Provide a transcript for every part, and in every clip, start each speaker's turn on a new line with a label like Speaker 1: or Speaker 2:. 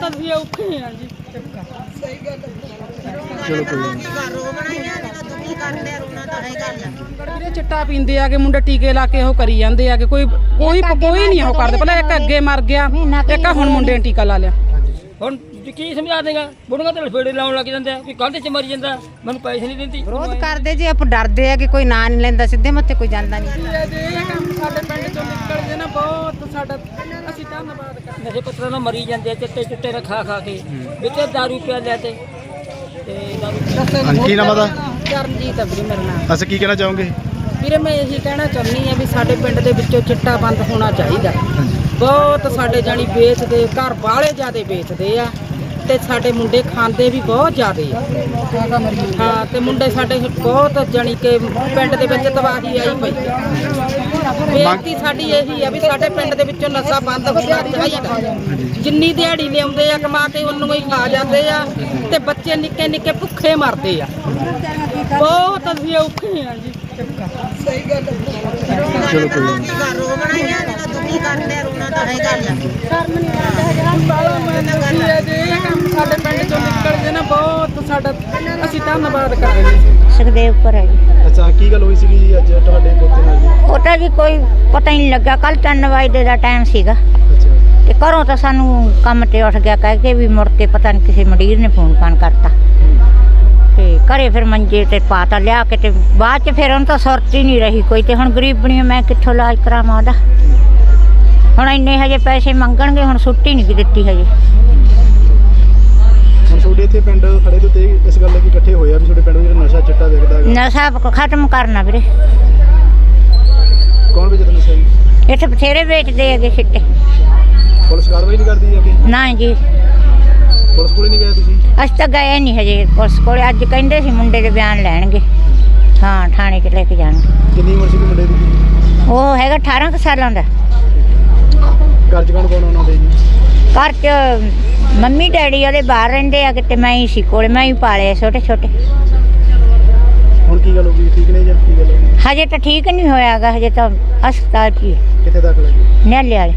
Speaker 1: ਬਹੁਤ ਅਸੀਂ ਔਖੇ ਆ ਜੀ।
Speaker 2: ਚਲੋ ਕੋਈ ਨੀ।
Speaker 1: ਵੀਰੇ ਚਿੱਟਾ ਪੀਂਦੇ ਆਗੇ ਮੁੰਡੇ ਟੀਕੇ ਲਾ ਕੇ ਉਹ ਕਰੀ ਜਾਂਦੇ ਆਗੇ ਕੋਈ ਕੋਈ ਕੋਈ ਨਹੀਂ ਉਹ ਕਰਦੇ। ਪਹਿਲਾਂ ਇੱਕ ਅੱਗੇ ਮਰ ਗਿਆ ਇੱਕ ਹੁਣ ਮੁੰਡੇ ਨੇ ਟੀਕਾ ਲਾ ਲਿਆ।
Speaker 3: ਹੁਣ ਕੀ ਸਮਝਾ ਦੇਗਾ? ਬੁੜੀਆਂ ਤੇ ਲਫੇੜੇ ਲਾਉਣ ਲੱਗ ਜਾਂਦੇ ਆ ਵੀ ਕੰਧ 'ਚ ਮਰੀ ਜਾਂਦਾ ਮੈਨੂੰ ਪੈਸੇ ਨਹੀਂ ਦਿੰਦੀ।
Speaker 4: ਵਿਰੋਧ ਕਰਦੇ ਜੀ ਆਪ ਡਰਦੇ ਆ ਕਿ ਕੋਈ ਨਾਂ ਨਹੀਂ ਲੈਂਦਾ ਸਿੱਧੇ ਮੱਥੇ ਕੋਈ ਜਾਂਦਾ ਨਹੀਂ।
Speaker 1: ਸਾਡੇ ਪਿੰਡ ਚੋਂ ਨਿਕਲ ਜੇ ਨਾ ਬਹੁਤ। ਸਾਡਾ ਅਸੀਂ ਧੰਨਵਾਦ ਕਰਦੇ
Speaker 3: ਨਸ਼ੇ ਪੱਤਰਾਂ ਨਾਲ ਮਰੀ ਜਾਂਦੇ ਆ ਚਿੱਟੇ ਚਿੱਟੇ ਨਾਲ ਖਾ ਖਾ ਕੇ। ਵਿੱਚ ਦਾਰੂ ਪਿਆ ਲੈ ਤੇ। ਤੇ ਦਾਰੂ
Speaker 2: ਹਾਂਜੀ ਕੀ ਨਾਮ ਆਦਾ
Speaker 1: ਚਰਨਜੀਤ ਆ ਵੀਰੇ ਮੇਰਾ ਨਾਮ।
Speaker 2: ਅਸੀਂ ਕੀ ਕਹਿਣਾ ਚਾਹੋਗੇ?
Speaker 1: ਵੀਰੇ ਮੈਂ ਇਹੀ ਕਹਿਣਾ ਚਾਹੁੰਦੀ ਆ ਵੀ ਸਾਡੇ ਪਿੰਡ ਦੇ ਵਿੱਚੋਂ ਚਿੱਟਾ ਬੰਦ ਹੋਣਾ ਚਾਹੀਦਾ। ਬਹੁਤ ਸਾਡੇ ਜਾਣੀ ਵੇਚਦੇ ਘਰ ਬਾਹਲੇ ਜ਼ਿਆਦੇ ਵੇਚਦੇ ਆ। ਤੇ ਸਾਡੇ ਮੁੰਡੇ ਖਾਂਦੇ ਵੀ ਬਹੁਤ ਜ਼ਿਆਦੇ ਆ। ਹਾਂ ਤੇ ਮੁੰਡੇ ਸਾਡੇ ਬਹੁਤ ਜਾਣੀ ਕਿ ਪਿੰਡ ਦੇ ਵਿੱਚ ਤਬਾਹੀ ਆਈ ਪਈ। ਆ ਬੇਨਤੀ ਸਾਡੀ ਇਹੀ ਆ ਵੀ ਸਾਡੇ ਪਿੰਡ ਦੇ ਵਿੱਚੋਂ ਨਸ਼ਾ ਬੰਦ ਹੋਣਾ ਚਾਹੀਦਾ ਜਿੰਨੀ ਦਿਹਾੜੀ ਲਿਆਉਂਦੇ ਆ, ਕਮਾ ਕੇ ਉਹਨੂੰ ਹੀ ਖਾ ਜਾਂਦੇ ਆ ਤੇ ਬੱਚੇ ਨਿੱਕੇ ਨਿੱਕੇ ਭੁੱਖੇ ਮਰਦੇ ਆ। ਬਹੁਤ ਅਸੀਂ ਔਖੇ ਆ ਜੀ।
Speaker 2: ਚਲੋ ਕੋਈ ਨੀ।
Speaker 1: ਇਹ ਕੰਮ ਸਾਡੇ ਪਿੰਡ ਚੋਂ ਨਿਕਲ ਜੇ ਨਾ ਬਹੁਤ ਸਾਡਾ ਅਸੀਂ ਧੰਨਵਾਦ ਕਰਦੇ ਹਾਂ
Speaker 5: ਸੁਖਦੇਵ ਪਰ ਹੈ ਜੀ।
Speaker 2: ਅੱਛਾ ਕੀ ਗੱਲ ਹੋਈ ਸੀਗੀ ਜੀ ਅੱਜ ਤੁਹਾਡੇ ਪੋਤੇ ਨਾਲ ਜੀ?
Speaker 5: ਉਹ ਤਾਂ ਜੀ ਕੋਈ ਪਤਾ ਹੀ ਨਹੀਂ ਲੱਗਾ। ਕੱਲ 3 ਵਜੇ ਦਾ ਟਾਈਮ ਸੀਗਾ।
Speaker 2: ਅੱਛਾ।
Speaker 5: ਤੇ ਘਰੋਂ ਤਾਂ ਸਾਨੂੰ ਕੰਮ ਤੇ ਉੱਠ ਗਿਆ ਕਹਿ ਕੇ ਵੀ ਮੁੜ ਕੇ ਪਤਾ ਨਹੀਂ ਕਿਸੇ ਮੰਡੀਰ ਨੇ ਫੋਨ ਫਾਨ ਕਰਤਾ। ਤੇ ਘਰੇ ਫਿਰ ਮੰਜੇ ਤੇ ਪਾਤਾ ਲਿਆ ਕੇ ਤੇ ਬਾਅਦ ਚ ਫਿਰ ਉਹਨੂੰ ਤਾਂ ਸੁਰਤ ਹੀ ਨਹੀਂ ਰਹੀ ਕੋਈ ਤੇ ਹੁਣ ਗਰੀਬ ਬਣੀ ਮੈਂ ਕਿੱਥੋਂ ਇਲਾਜ ਕਰਾਵਾਂ ਉਹਦਾ? ਹੁਣ ਇੰਨੇ ਹਜੇ ਪੈਸੇ ਮੰਗਣਗੇ ਹੁਣ ਛੁੱਟੀ ਨਹੀਂ ਦਿੱਤੀ ਹਜੇ।
Speaker 2: ਹੁਣ ਤੁਹਾਡੇ ਇੱਥੇ ਪਿੰਡ ਖੜੇ ਤੋਂ ਤੇ ਇਸ ਗੱਲ ਲਈ ਇਕੱਠੇ ਹੋਇਆ ਵੀ ਤੁਹਾਡੇ ਪਿੰਡ ਵਿੱਚ ਜਿਹੜਾ ਨਸ਼ਾ ਚਿੱਟਾ ਵਿਕਦਾ ਹੈਗਾ।
Speaker 5: ਨਸ਼ਾ ਖ- ਖਤਮ ਕਰਨਾ ਵੀਰੇ।
Speaker 2: ਕੌਣ ਵੇਚਦਾ ਨਸ਼ਾ ਜੀ?
Speaker 5: ਇੱਥੇ ਬਥੇਰੇ ਵੇਚਦੇ ਹੈਗੇ ਛਿੱਟੇ
Speaker 2: ਪੁਲਿਸ ਕਾਰਵਾਈ ਨਹੀਂ ਕਰਦੀ ਅੱਗੇ
Speaker 5: ਨਾ ਜੀ।
Speaker 2: ਪੁਲਿਸ ਕੋਲੇ ਨਹੀਂ ਗਏ ਤੁਸੀਂ?
Speaker 5: ਅਸੀਂ ਤਾਂ ਗਏ ਨਹੀਂ ਹਜੇ ਪੁਲਿਸ ਕੋਲੇ। ਅੱਜ ਕਹਿੰਦੇ ਸੀ ਮੁੰਡੇ ਦੇ ਬਿਆਨ ਲੈਣਗੇ। ਹਾਂ ਥਾਣੇ 'ਚ ਲੈ ਕੇ ਜਾਣਗੇ।
Speaker 2: ਕਿੰਨੀ ਉਮਰ ਸੀਗੀ ਮੁੰਡੇ ਦੀ?
Speaker 5: ਉਹ ਹੈਗਾ 18 ਕੁ ਸਾਲਾਂ ਦਾ।
Speaker 2: ਘਰ ਚ ਕੌਣ ਕੌਣ ਉਹਨਾਂ ਦੇ ਜੀ?
Speaker 5: ਘਰ 'ਚ ਮੰਮੀ ਡੈਡੀ ਉਹਦੇ ਬਾਹਰ ਰਹਿੰਦੇ ਆ ਕਿਤੇ ਮੈਂ ਹੀ ਸੀ ਕੋਲੇ ਮੈਂ ਹੀ ਪਾਲੇ ਛੋਟੇ ਛੋਟੇ।
Speaker 2: ਹੁਣ ਕੀ ਗੱਲ ਹੋ ਗਈ? ਠੀਕ ਨੇ ਜਾਂ ਕੀ ਗੱਲ ਹੋਈ?
Speaker 5: ਹਜੇ ਤਾਂ ਠੀਕ ਨਹੀਂ ਹੋਇਆਗਾ ਹਜੇ ਤਾਂ ਹਸਪਤਾਲ 'ਚ ਹੀ
Speaker 2: ਕਿੱਥੇ ਦਾਖਲ ਹੈ ਜੀ?
Speaker 5: ਨਿਆਲੇ ਵਾਲੇ।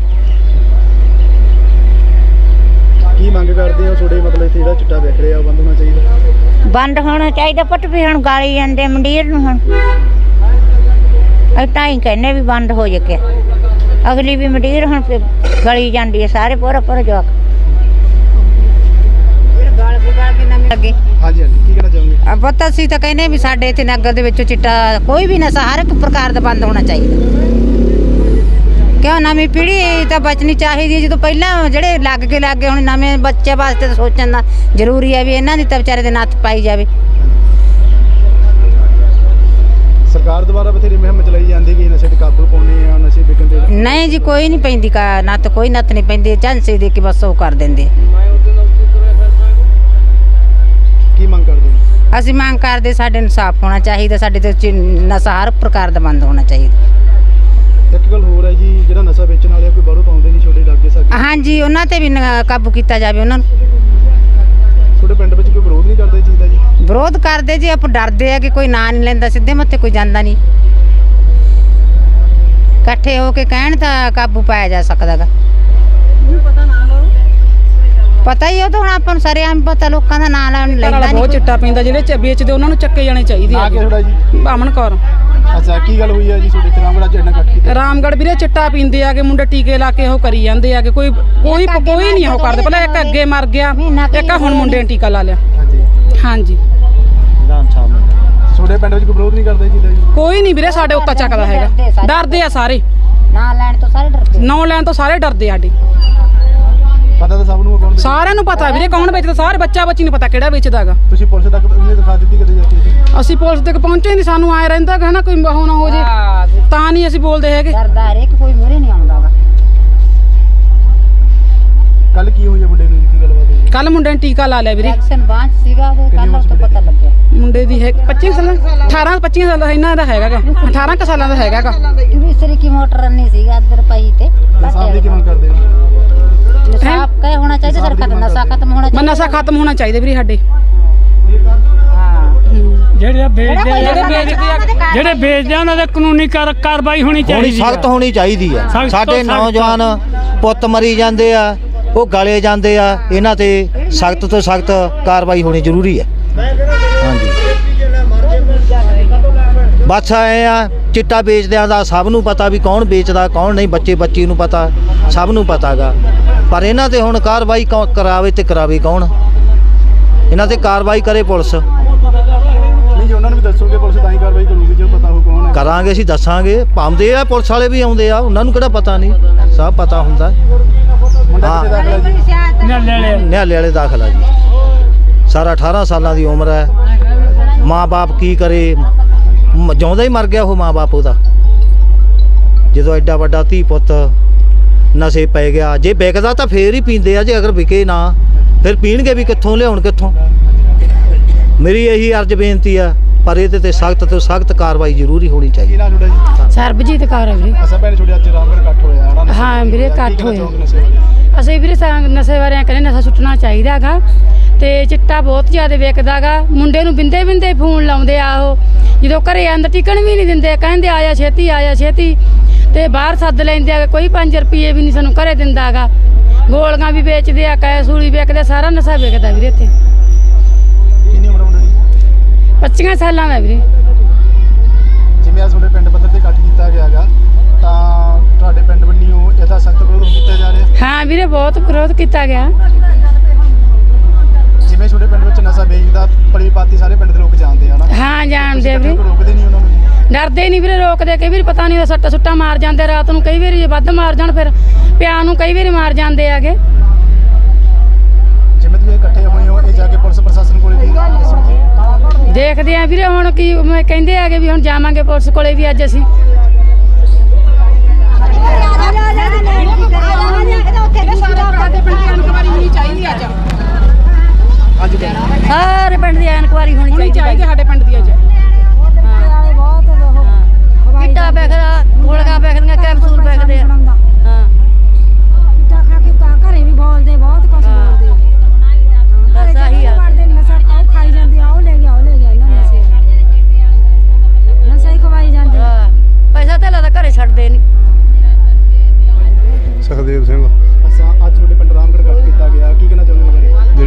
Speaker 2: ਕੀ ਮੰਗ ਕਰਦੇ ਹੋ ਤੁਹਾਡੇ ਮਤਲਬ ਇੱਥੇ ਜਿਹੜਾ ਚਿੱਟਾ ਵਿਕ ਰਿਹਾ ਉਹ ਬੰਦ ਹੋਣਾ ਚਾਹੀਦਾ?
Speaker 5: ਬੰਦ ਹੋਣਾ ਚਾਹੀਦਾ ਪੁੱਤ ਵੀ ਹੁਣ ਗਾਲੀ ਜਾਂਦੇ ਮੰਡੀਰ ਨੂੰ ਹੁਣ। ਅਸੀਂ ਤਾਂ ਹੀ ਕਹਿੰਦੇ ਵੀ ਬੰਦ ਹੋ ਜੇ ਅਗਲੀ ਵੀ ਮੰਡੀਰ ਹੁਣ ਫਿਰ ਗਲੀ ਜਾਂਦੀ ਹੈ ਸਾਰੇ ਪੂਰਾ ਪੂਰਾ ਜਵਾਕ।
Speaker 4: ਲੱਗੇ
Speaker 2: ਹਾਂਜੀ ਹਾਂਜੀ ਕੀ ਕਹਿਣਾ ਚਾਹੋਗੇ?
Speaker 4: ਆ ਪਤਾ ਸੀ ਤਾਂ ਕਹਿੰਦੇ ਵੀ ਸਾਡੇ ਇੱਥੇ ਨਗਰ ਦੇ ਵਿੱਚੋਂ ਚਿੱਟਾ ਕੋਈ ਵੀ ਨਸ਼ਾ ਹਰ ਇੱਕ ਪ੍ਰਕਾਰ ਦਾ ਬੰਦ ਹੋਣਾ ਚਾਹੀਦਾ। ਕਿਉਂ ਨਵੀਂ ਪੀੜ੍ਹੀ ਤਾਂ ਬਚਣੀ ਚਾਹੀਦੀ ਹੈ। ਜਦੋਂ ਪਹਿਲਾਂ ਜਿਹੜੇ ਲੱਗ ਕੇ ਲੱਗ ਗਏ ਹੁਣ ਨਵੇਂ ਬੱਚੇ ਵਾਸਤੇ ਤਾਂ ਸੋਚਣ ਦਾ ਜ਼ਰੂਰੀ ਹੈ ਵੀ ਇਹਨਾਂ ਦੀ ਤਾਂ ਵਿਚਾਰੇ ਦੇ ਨੱਥ ਪਾਈ ਜਾਵੇ।
Speaker 2: ਸਰਕਾਰ ਦੁਆਰਾ ਬਥੇਰੀ ਮੁਹਿੰਮ ਚਲਾਈ ਜਾਂਦੀ ਕਿ ਨਸ਼ੇ ਤੇ ਕਾਬੂ ਪਾਉਣੇ ਆ ਨਸ਼ੇ ਵਿਕਣ ਤੇ
Speaker 4: ਨਹੀਂ ਜੀ ਕੋਈ ਨਹੀਂ ਪੈਂਦੀ ਕਾ ਨੱਥ ਕੋਈ ਨੱਥ ਨਹੀਂ ਪੈਂਦੀ। ਝਾਂਸੇ ਦੇ ਕੇ ਬਸ ਉਹ ਕਰ ਦਿੰਦੇ।
Speaker 2: ਕੀ ਮੰਗ ਕਰਦੇ ਹੋ?
Speaker 4: ਅਸੀਂ ਮੰਗ ਕਰਦੇ ਸਾਡੇ ਇਨਸਾਫ ਹੋਣਾ ਚਾਹੀਦਾ ਸਾਡੇ ਤੇ ਚ- ਨਸ਼ਾ ਹਰ ਪ੍ਰਕਾਰ ਦਾ ਬੰਦ ਹੋਣਾ ਚਾਹੀਦਾ।
Speaker 2: ਇੱਕ ਗੱਲ ਹੋਰ ਹੈ ਜੀ ਜਿਹੜਾ ਨਸ਼ਾ ਵੇਚਣ ਵਾਲੇ ਆ, ਕੋਈ ਬਾਹਰੋਂ ਪਾਉਂਦੇ ਨਹੀਂ ਛੋਟੇ ਲਾਗੇ ਸਾਡੇ
Speaker 4: ਹਾਂਜੀ ਉਹਨਾਂ ਤੇ ਵੀ ਨ- ਕਾਬੂ ਕੀਤਾ ਜਾਵੇ ਉਹਨਾਂ ਨੂੰ।
Speaker 2: ਤੁਹਾਡੇ ਪਿੰਡ ਵਿੱਚ ਕੋਈ ਵਿਰੋਧ ਨਹੀਂ ਕਰਦਾ ਇਹ ਚੀਜ਼ ਦਾ ਜੀ?
Speaker 4: ਵਿਰੋਧ ਕਰਦੇ ਜੀ ਆਪ ਡਰਦੇ ਆ ਕਿ ਕੋਈ ਨਾਂ ਨਹੀਂ ਲੈਂਦਾ ਸਿੱਧੇ ਮੱਥੇ ਕੋਈ ਜਾਂਦਾ ਨਹੀਂ। ਇਕੱਠੇ ਹੋ ਕੇ ਕਹਿਣ ਤਾਂ ਕਾਬੂ ਪਾਇਆ ਜਾ ਸਕਦਾਗਾ ਪਤਾ ਹੀ ਉਹ ਤਾਂ ਹੁਣ ਆਪਾਂ ਨੂੰ ਸਾਰੇ ਆਮ ਪਤਾ ਲੋਕਾਂ ਦਾ ਨਾਂ ਲੈਣ
Speaker 1: ਘਰ
Speaker 4: ਲੈਂਦਾ
Speaker 1: ਬਹੁਤ
Speaker 4: ਨਹੀਂ
Speaker 1: ਚਿੱਟਾ ਪੀਂਦਾ ਜਿਹੜੇ ਚ ਵੇਚਦੇ ਉਹਨਾਂ ਨੂੰ ਚੱਕੇ ਜਾਣੇ ਚਾਹੀਦੇ
Speaker 2: ਆ।
Speaker 1: ਆ
Speaker 2: ਕੇ ਤੁਹਾਡਾ ਜੀ?
Speaker 1: ਬਾਮਣ ਕੌਰ।
Speaker 2: ਅੱਛਾ ਕੀ ਗੱਲ ਹੋਈ ਹੈ ਜੀ ਤੁਹਾਡੇ ਤਰਾਂਗੜਾ ਚ ਇੰਨਾ ਕੱਟ ਕੀਤਾ।
Speaker 1: ਰਾਮਗੜ ਵੀਰੇ ਚਿੱਟਾ ਪੀਂਦੇ ਆਗੇ ਮੁੰਡੇ ਟੀਕੇ ਲਾ ਕੇ ਉਹ ਕਰੀ ਜਾਂਦੇ ਆਗੇ ਕੋਈ ਕੋਈ ਕੋਈ ਨਹੀਂ ਉਹ ਕਰਦੇ। ਪਹਿਲਾਂ ਇੱਕ ਅੱਗੇ ਮਰ ਗਿਆ ਇੱਕ ਆਹ ਹੁਣ ਮੁੰਡੇ ਨੇ ਟੀਕਾ ਲਾ ਲਿਆ।
Speaker 2: ਹਾਂਜੀ।
Speaker 1: ਹਾਂਜੀ।
Speaker 2: ਤੁਹਾਡੇ ਪਿੰਡ ਵਿੱਚ ਕੋਈ ਵਿਰੋਧ ਨਹੀਂ ਕਰਦਾ ਦਾ ਜੀ?
Speaker 1: ਕੋਈ ਨਹੀਂ ਵੀਰੇ ਸਾਡੇ ਉੱਤਾ ਚੱਕਦਾ ਹੈਗਾ। ਡਰਦੇ ਆ ਸਾਰੇ।
Speaker 5: ਨਾਂ ਲੈਣ ਤੋਂ ਸਾਰੇ ਡਰਦੇ
Speaker 1: ਨੌ ਲੈਣ ਤੋਂ ਸਾਰੇ ਡਰਦੇ ਆ ਸਾਡੇ।
Speaker 2: ਪਤਾ ਤਾਂ ਸਭ ਨੂੰ ਆ ਕੌਣ ਵੇਚਦਾ।
Speaker 1: ਸਾਰਿਆਂ ਨੂੰ ਪਤਾ ਵੀਰੇ ਕੌਣ ਵੇਚਦਾ ਸਾਰੇ ਬੱਚਾ ਬੱਚੀ ਨੂੰ ਪਤਾ ਕਿਹੜਾ ਵੇਚਦਾ ਹੈਗਾ।
Speaker 2: ਤੁਸੀਂ ਪੁਲਿਸ ਤੱਕ ਉਹਨੇ ਦਿਖਾ ਦਿੱਤੀ ਕਦੇ ਜਾ ਕੇ
Speaker 1: ਅਸੀਂ ਪੁਲਿਸ ਤੱਕ ਪਹੁੰਚੇ ਨਹੀਂ ਸਾਨੂੰ ਆਏ ਰਹਿੰਦਾ ਕਿ ਹਨਾ ਕੋਈ ਉਹ ਨਾ ਹੋ ਜੇ ਤਾਂ ਨਹੀਂ ਅਸੀਂ ਬੋਲਦੇ ਹੈਗੇ।
Speaker 5: ਡਰਦਾ ਹਰੇਕ ਕੋਈ ਮੂਰੇ ਨਹੀਂ ਆਉਂਦਾਗਾ
Speaker 2: ਕੱਲ ਕੀ ਹੋਈ ਹੈ ਮੁੰਡੇ ਨੂੰ ਜੀ? ਕੀ ਗੱਲਬਾਤ ਹੋਈ?
Speaker 1: ਕੱਲ ਮੁੰਡੇ ਨੇ ਟੀਕਾ ਲਾ ਲਿਆ ਵੀਰੇ।
Speaker 5: ਐਕਸ਼ਨ ਬਾਂਝ ਸੀਗਾ ਉਹ ਕੱਲ ਤੋਂ ਪਤਾ ਲੱਗਿਆ।
Speaker 1: ਮੁੰਡੇ ਦੀ ਹੈ 25 ਸਾਲਾਂ 18 25 ਸਾਲਾਂ ਦਾ ਇਹਨਾਂ ਦਾ ਹੈਗਾ ਗਾ। 18 ਕੁ ਸਾਲਾਂ ਦਾ ਹੈਗਾ ਗਾ।
Speaker 5: ਦੂਸਰੀ ਕੀ ਮੋਟਰ ਨਹੀਂ ਸੀਗਾ ਅੰਦਰ ਪਈ ਤੇ।
Speaker 2: ਇਨਸਾਫ ਦੀ ਕੀ ਮੰਗ ਕਰਦੇ ਹੋ?
Speaker 5: ਨਸ਼ਾ ਕਹੇ ਹੋਣਾ ਚਾਹੀਦਾ ਸਰ ਖਤਮ ਨਸ਼ਾ ਖਤਮ ਹੋਣਾ
Speaker 1: ਮੈਂ ਨਸ਼ਾ ਖਤਮ ਹੋਣਾ ਚਾਹੀਦਾ ਵੀਰੇ ਸਾਡੇ।
Speaker 5: ਹਾਂ।
Speaker 3: ਜਿਹੜੇ ਵੇਚਦੇ ਆ
Speaker 1: ਜਿਹੜੇ ਵੇਚਦੇ ਆ
Speaker 3: ਜਿਹੜੇ ਵੇਚਦੇ ਆ ਉਹਨਾਂ ਦੇ ਕਾਨੂੰਨੀ ਕਾਰ- ਕਾਰਵਾਈ ਹੋਣੀ
Speaker 6: ਹੋਣੀ
Speaker 3: ਚਾਹੀਦੀ
Speaker 6: ਸਖਤ ਹੋਣੀ ਚਾਹੀਦੀ ਆ।
Speaker 3: ਸਖ਼ਤ ਤੋਂ
Speaker 6: ਸਾਡੇ
Speaker 3: ਸਖ਼ਤ।
Speaker 6: ਨੌਜਵਾਨ ਪੁੱਤ ਮਰੀ ਜਾਂਦੇ ਆ ਉਹ ਗਾਲੇ ਜਾਂਦੇ ਆ ਇਹਨਾਂ ਤੇ ਸਖਤ ਤੋਂ ਸਖਤ ਕਾਰਵਾਈ ਹੋਣੀ ਜ਼ਰੂਰੀ ਹੈ ਹਾਂਜੀ। ਬਸ ਐ ਆ ਚਿੱਟਾ ਵੇਚਦਿਆਂ ਦਾ ਸਭ ਨੂੰ ਪਤਾ ਵੀ ਕੌਣ ਵੇਚਦਾ ਕੌਣ ਨਹੀਂ ਬੱਚੇ ਬੱਚੀ ਨੂੰ ਪਤਾ ਸਭ ਨੂੰ ਪਤਾਗਾ। ਪਰ ਇਹਨਾਂ ਤੇ ਹੁਣ ਕਾਰਵਾਈ ਕੌਣ ਕਰਾਵੇ ਤੇ ਕਰਾਵੇ ਕੌਣ? ਇਹਨਾਂ ਤੇ ਕਾਰਵਾਈ ਕਰੇ ਪੁਲਿਸ।
Speaker 2: ਨਹੀਂ ਜੀ ਉਹਨਾਂ ਨੂੰ ਵੀ ਦੱਸੋਗੇ ਪੁਲਿਸ ਤਾਂ ਹੀ ਕਾਰਵਾਈ ਕਰੂਗੀ ਜੇ ਪਤਾ ਹੋ ਕੌਣ ਹੈ।
Speaker 6: ਕਰਾਂਗੇ ਅਸੀਂ ਦੱਸਾਂਗੇ। ਪਾਉਂਦੇ ਆ ਪੁਲਿਸ ਵਾਲੇ ਵੀ ਆਉਂਦੇ ਆ ਉਹਨਾਂ ਨੂੰ ਕਿਹੜਾ ਪਤਾ ਨਹੀਂ? ਸਭ ਪਤਾ ਹੁੰਦਾ। ਹਾਂ। ਨਿਹਾਲੇ ਵਾਲੇ। ਦਾਖਲਾ ਜੀ। ਸਾਰਾ 18 ਸਾਲਾਂ ਦੀ ਉਮਰ ਹੈ। ਮਾਂ-ਬਾਪ ਕੀ ਕਰੇ? ਮ- ਜਿਉਂਦਾ ਹੀ ਮਰ ਗਿਆ ਉਹ ਮਾਂ-ਬਾਪ ਉਹਦਾ। ਜਦੋਂ ਐਡਾ ਵੱਡਾ ਧੀ ਪੁੱਤ ਨਸ਼ੇ ਪੈ ਗਿਆ। ਜੇ ਵਿਕਦਾ ਤਾਂ ਫੇਰ ਹੀ ਪੀਂਦੇ ਆ ਜੇ ਅਗਰ ਵਿਕੇ ਨਾ ਫਿਰ ਪੀਣਗੇ ਵੀ ਕਿੱਥੋਂ ਲਿਆਉਣ ਕਿੱਥੋਂ? ਮੇਰੀ ਇਹੀ ਅਰਜ਼ ਬੇਨਤੀ ਆ ਪਰ ਇਹਦੇ ਤੇ ਸਖਤ ਤੋਂ ਸਖਤ ਕਾਰਵਾਈ ਜ਼ਰੂਰੀ ਹੋਣੀ ਚਾਹੀਦੀ।
Speaker 7: ਸਰਬਜੀਤ ਕੌਰ ਹੈ ਵੀਰੇ।
Speaker 2: ਅਸਾਂ ਭੈਣ ਛੋੜੇ ਅੱਜ ਰਾਮਗੜ ਇਕੱਠ ਹੋਇਆ ਹੈ ਨਾ
Speaker 7: ਹਾਂ ਵੀਰੇ, ਇਕੱਠ ਹੋਇਆ। ਅਸੀਂ ਵੀਰੇ ਨਸ਼ੇ ਬਾਰੇ ਕਹਿੰਦੇ ਨਸ਼ਾ ਛੁੱਟਣਾ ਚਾਹੀਦਾਗਾ ਤੇ ਚਿੱਟਾ ਬਹੁਤ ਜ਼ਿਆਦਾ ਵਿਕਦਾਗਾ ਮੁੰਡੇ ਨੂੰ ਬਿੰਦੇ ਬਿੰਦੇ ਫੋਨ ਲਾਉਂਦੇ ਆ ਉਹ। ਜਦੋਂ ਘਰੇ ਅੰਦਰ ਟਿਕਣ ਵੀ ਨਹੀਂ ਦਿੰਦੇ ਕਹਿੰਦੇ ਆਇਆ ਛੇਤੀ ਆਇਆ ਛੇਤੀ। ਤੇ ਬਾਹਰ ਸੱਦ ਲੈਂਦੇ ਆ ਕੋਈ 5 ਰੁਪਏ ਵੀ ਨਹੀਂ ਸਾਨੂੰ ਘਰੇ ਦਿੰਦਾਗਾ ਗੋਲੀਆਂ ਵੀ ਵੇਚਦੇ ਆ ਕੈਸੂਲੀ ਵੇਚਦੇ ਸਾਰਾ ਨਸ਼ਾ ਵਿਕਦਾ ਵੀਰੇ ਇੱਥੇ।
Speaker 2: ਕਿੰਨੀ ਉਮਰ ਮੁੰਡੇ ਦੀ?
Speaker 7: 25 ਸਾਲਾਂ ਦਾ ਵੀਰੇ।
Speaker 2: ਜਿਵੇਂ ਅੱਜ ਤੁਹਾਡੇ ਪਿੰਡ ਪੱਧਰ ਤੇ ਇਕੱਠ ਕੀਤਾ ਗਿਆ ਹੈਗਾ ਤਾਂ ਤੁਹਾਡੇ ਪਿੰਡ ਵੱਲੋਂ ਇਹਦਾ ਸਖਤ ਵਿਰੋਧ ਕੀਤਾ ਜਾ ਰਿਹਾ?
Speaker 7: ਹਾਂ ਵੀਰੇ ਬਹੁਤ ਵਿਰੋਧ ਕੀਤਾ ਗਿਆ।
Speaker 2: ਜਿਵੇਂ ਤੁਹਾਡੇ ਪਿੰਡ ਵਿੱਚ ਨਸ਼ਾ ਵੇਚਦਾ ਪਾਤੀ ਸਾਰੇ ਪਿੰਡ ਦੇ ਲੋਕ ਜਾਣਦੇ ਆ ਨਾ
Speaker 7: ਹਾਂ ਜਾਣਦੇ ਆ ਵੀਰੇ।
Speaker 2: ਰੋਕਦੇ ਨਹੀਂ ਉਹਨਾਂ ਨੂੰ।
Speaker 7: ਡਰਦੇ ਨਹੀਂ ਵੀਰੇ ਰੋਕਦੇ ਕਈ ਵਾਰੀ ਪਤਾ ਨਹੀਂ ਸੱਟਾ ਸੁੱਟਾ ਮਾਰ ਜਾਂਦੇ ਰਾਤ ਨੂੰ ਕਈ ਵਾਰੀ ਜੇ ਵੱਧ ਮਾਰ ਜਾਣ ਫਿਰ ਪਿਆ ਨੂੰ ਕਈ ਵਾਰੀ ਮਾਰ ਜਾਂਦੇ ਆਗੇ
Speaker 2: ਜਿਵੇਂ ਤੁਸੀਂ ਇਕੱਠੇ ਹੋਏ ਹੋ ਇਹ ਜਾ ਕੇ ਪੁਲਿਸ ਪ੍ਰਸ਼ਾਸਨ ਕੋਲੇ ਵੀ ਦੱਸੋਗੇ
Speaker 7: ਦੇਖਦੇ ਆ ਵੀਰੇ ਹੁਣ ਕੀ ਮੈਂ ਕਹਿੰਦੇ ਆਗੇ ਵੀ ਹੁਣ ਜਾਵਾਂਗੇ ਪੁਲਿਸ ਕੋਲੇ ਵੀ ਅੱਜ ਅਸੀਂ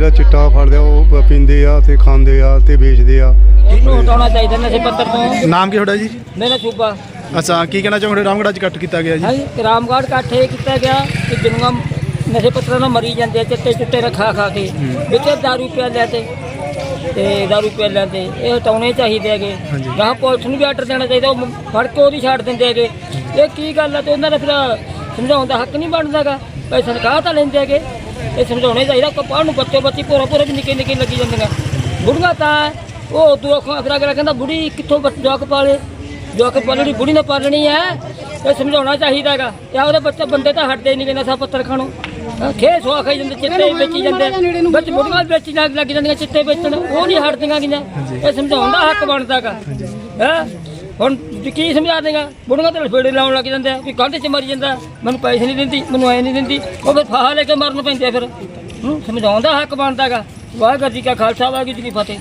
Speaker 8: ਜਿਹੜਾ ਚਿੱਟਾ ਫੜਦੇ ਆ ਉਹ ਪ- ਪੀਂਦੇ ਆ ਤੇ ਖਾਂਦੇ ਆ ਤੇ ਵੇਚਦੇ ਆ।
Speaker 3: ਇਹਨੂੰ ਹਟਾਉਣਾ ਚਾਹੀਦਾ ਨਸ਼ੇ ਪੱਤਰ ਤੋਂ।
Speaker 2: ਨਾਮ ਕੀ ਤੁਹਾਡਾ ਜੀ?
Speaker 3: ਮੇਰਾ ਸੂਬਾ।
Speaker 2: ਅਸਾਂ ਕੀ ਕਹਿਣਾ ਚਾਹੁੰਦੇ ਰਾਮਗੜ ਅੱਜ ਇਕੱਠ ਕੀਤਾ ਗਿਆ ਜੀ।
Speaker 3: ਹਾਂਜੀ ਰਾਮਗੜ੍ਹ ਇਕੱਠੇ ਕੀਤਾ ਗਿਆ ਕਿ ਦੁਨੀਆ ਨਸ਼ੇ ਪੱਤਰਾਂ ਨਾਲ ਮਰੀ ਜਾਂਦੇ ਆ ਚਿੱਟੇ ਚੁੱਟੇ ਰਖਾ ਖਾ ਕੇ। ਵਿੱਚ ਦਾਰੂ ਪਿਆ ਲੈ ਤੇ ਤੇ ਦਾਰੂ ਪਿਆ ਲੈਂਦੇ ਇਹ ਹਟਾਉਣੇ ਚਾਹੀਦੇ ਹੈਗੇ। ਗਾਹ ਪੁਲਿਸ ਨੂੰ ਵੀ ਆਰਡਰ ਦੇਣਾ ਚਾਹੀਦਾ ਉਹ ਫੜ ਕੇ ਉਹਦੀ ਛੱਡ ਦਿੰਦੇ ਹੈਗੇ। ਇਹ ਕੀ ਗੱਲ ਹੈ ਤੇ ਉਹਨਾਂ ਦਾ ਫਿਰ ਸਮਝਾਉਣ ਦਾ ਹੱਕ ਨਹੀਂ ਬਣਦਾਗਾ ਪੈਸਾ ਨਿਕਾਹ ਤਾਂ ਲੈਂਦੇ ਹੈਗੇ। ਇਹ ਸਮਝਾਉਣੇ ਚਾਹੀਦਾ ਕਪਾਹ ਨੂੰ ਬੱਚੇ ਬੱਚੀ ਪੂਰਾ ਪੂਰਾ ਵੀ ਨਿੱਕੇ ਨਿੱਕੇ ਲੱਗੀ ਜਾਂਦੀਆਂ ਬੁੜੀਆਂ ਤਾਂ ਉਹ ਦੂਆ ਖਾ ਫਿਰ ਅਗਲਾ ਕਹਿੰਦਾ ਬੁੜੀ ਕਿੱਥੋਂ ਬੱਚ- ਜਵਾਕ ਪਾਲੇ ਜਵਾਕ ਪਾਲਣੀ ਬੁੜੀ ਨੇ ਪਾਲਣੀ ਹੈ। ਇਹ ਸਮਝਾਉਣਾ ਚਾਹੀਦਾ ਹੈਗਾ। ਤੇ ਉਹਦੇ ਬੱਚੇ ਬੰਦੇ ਤਾਂ ਹਟਦੇ ਨਹੀਂ ਕਹਿੰਦਾ ਸਾ ਪੱਤਰ ਖਾਣੋ। ਖੇ ਸਵਾ ਖਾਈ ਜਾਂਦੇ ਚਿੱਟੇ ਵੇਚੀ ਜਾਂਦੇ। ਵਿੱਚ ਬੁੜੀਆਂ ਵੇਚੀ ਲੱਗ ਲੱਗ ਜਾਂਦੀਆਂ ਚਿੱਟੇ ਵੇਚਣ। ਉਹ ਨਹੀਂ ਹਟਦੀਆਂ ਗੀਆਂ। ਇਹ ਸਮਝਾਉਣ ਦਾ ਹੱਕ ਬਣਦਾਗਾ ਹੈ? ਹੁਣ ਵੀ ਕੀ ਸਮਝਾ ਦੇਗਾ? ਬੁੜੀਆਂ ਤੇ ਲਫੇੜੇ ਲਾਉਣ ਲੱਗ ਜਾਂਦੇ ਆ ਵੀ ਕੰਧ 'ਚ ਮਰੀ ਜਾਂਦਾ ਮੈਨੂੰ ਪੈਸੇ ਨਹੀਂ ਦਿੰਦੀ, ਮੈਨੂੰ ਐ ਨਹੀਂ ਦਿੰਦੀ। ਉਹ ਫਿਰ ਫਾਹਾ ਲੈ ਕੇ ਮਰਨ ਪੈਂਦੇ ਆ ਫਿਰ। ਹੂੰ, ਸਮਝਾਉਣ ਦਾ ਹੱਕ ਬਣਦਾਗਾ ਵਾਹਿਗੁਰੂ ਜੀ ਕਾ ਖਾਲਸਾ, ਵਾਹਿਗੁਰੂ ਜੀ ਕੀ ਫਤਿਹ।